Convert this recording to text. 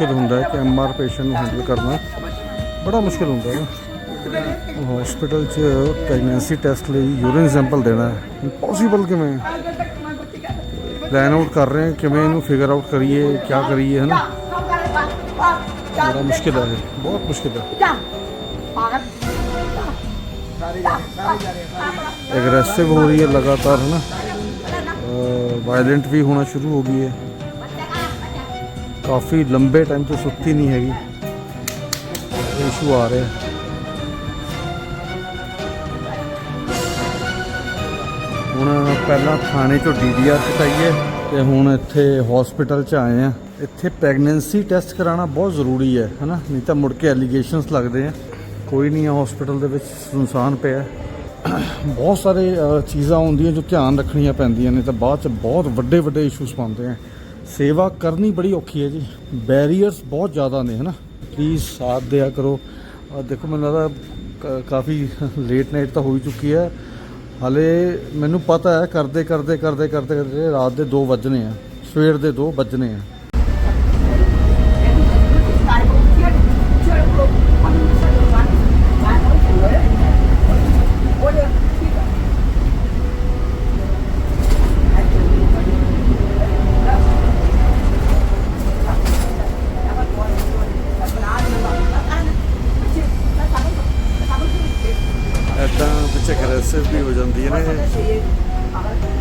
ਮੁਸ਼ਕਿਲ ਹੁੰਦਾ ਹੈ ਕਿ ਐਮਆਰ ਪੇਸ਼ੈਂਟ ਨੂੰ ਹੈਂਡਲ ਕਰਨਾ ਬੜਾ ਮੁਸ਼ਕਿਲ ਹੁੰਦਾ ਹੈ। ਹਸਪੀਟਲ 'ਚ ਪ੍ਰੈਗਨੈਂਸੀ ਟੈਸਟ ਲਈ ਯੂਰਿਨ ਸੈਂਪਲ ਦੇਣਾ ਹੈ। ਇੰਪੋਸੀਬਲ ਕਿਵੇਂ? ਪਲਾਨ ਆਊਟ ਕਰ ਰਹੇ ਹਾਂ, ਕਿਵੇਂ ਇਹਨੂੰ ਫਿਗਰ ਆਊਟ ਕਰੀਏ ਕੀ ਕਰੀਏ, ਹੈ ਨਾ? ਬੜਾ ਮੁਸ਼ਕਿਲ ਹੈ ਬਹੁਤ ਮੁਸ਼ਕਿਲ ਹੈ। ਐਗਰੈਸਿਵ ਹੋ ਰਹੀ ਹੈ ਲਗਾਤਾਰ, ਹੈ ਨਾ? ਵਾਇਲੈਂਟ ਵੀ ਹੋਣਾ ਸ਼ੁਰੂ ਹੋ ਗਈ ਹੈ। ਕਾਫੀ ਲੰਬੇ ਟਾਈਮ ਤੋਂ ਸੁੱਤੀ ਨਹੀਂ ਹੈਗੀ। ਇਸ਼ੂ ਆ ਰਿਹਾ। ਹੁਣ ਪਹਿਲਾਂ ਥਾਣੇ ਚੋਂ ਡੀਡੀਆਰ ਕਟਾਈਏ ਤੇ ਹੁਣ ਇੱਥੇ ਹਸਪੀਟਲ ਚ ਆਏ ਆ। ਇੱਥੇ ਪ੍ਰੈਗਨੈਂਸੀ ਟੈਸਟ ਕਰਾਉਣਾ ਬਹੁਤ ਜ਼ਰੂਰੀ ਹੈ, ਹਨਾ? ਨਹੀਂ ਤਾਂ ਮੁੜ ਕੇ ਐਲੀਗੇਸ਼ਨਸ ਲੱਗਦੇ ਆ। ਕੋਈ ਨਹੀਂ ਹੈ ਹਸਪੀਟਲ ਦੇ ਵਿੱਚ, ਸੁਨਸਾਨ ਪਿਆ। ਬਹੁਤ ਸਾਰੇ ਚੀਜ਼ਾਂ ਹੁੰਦੀਆਂ ਜੋ ਧਿਆਨ ਰੱਖਣੀਆਂ ਪੈਂਦੀਆਂ ਨੇ, ਤਾਂ ਬਾਅਦ ਚ ਬਹੁਤ ਵੱਡੇ ਵੱਡੇ ਇਸ਼ੂਸ ਪਾਉਂਦੇ ਆ। ਸੇਵਾ ਕਰਨੀ ਬੜੀ ਔਖੀ ਹੈ ਜੀ। ਬੈਰੀਅਰਸ ਬਹੁਤ ਜ਼ਿਆਦਾ ਨੇ, ਹਨਾ? ਪਲੀਜ਼ ਸਾਥ ਦਿਆ ਕਰੋ। ਦੇਖੋ, ਮੈਨੂੰ ਲੱਗਦਾ ਕ- ਕਾਫੀ ਲੇਟ ਨਾਈਟ ਤਾਂ ਹੋ ਹੀ ਚੁੱਕੀ ਹੈ। ਹਾਲੇ ਮੈਨੂੰ ਪਤਾ ਹੈ, ਕਰਦੇ ਕਰਦੇ ਕਰਦੇ ਕਰਦੇ ਕਰਦੇ ਰਾਤ ਦੇ 2 ਵੱਜਣੇ ਆ। ਸਵੇਰ ਦੇ 2 ਵੱਜਣੇ ਆ। ਐਦਾਂ ਵਿੱਚ ਐਗਰੈਸਿਵ ਵੀ ਹੋ ਜਾਂਦੀਆਂ ਨੇ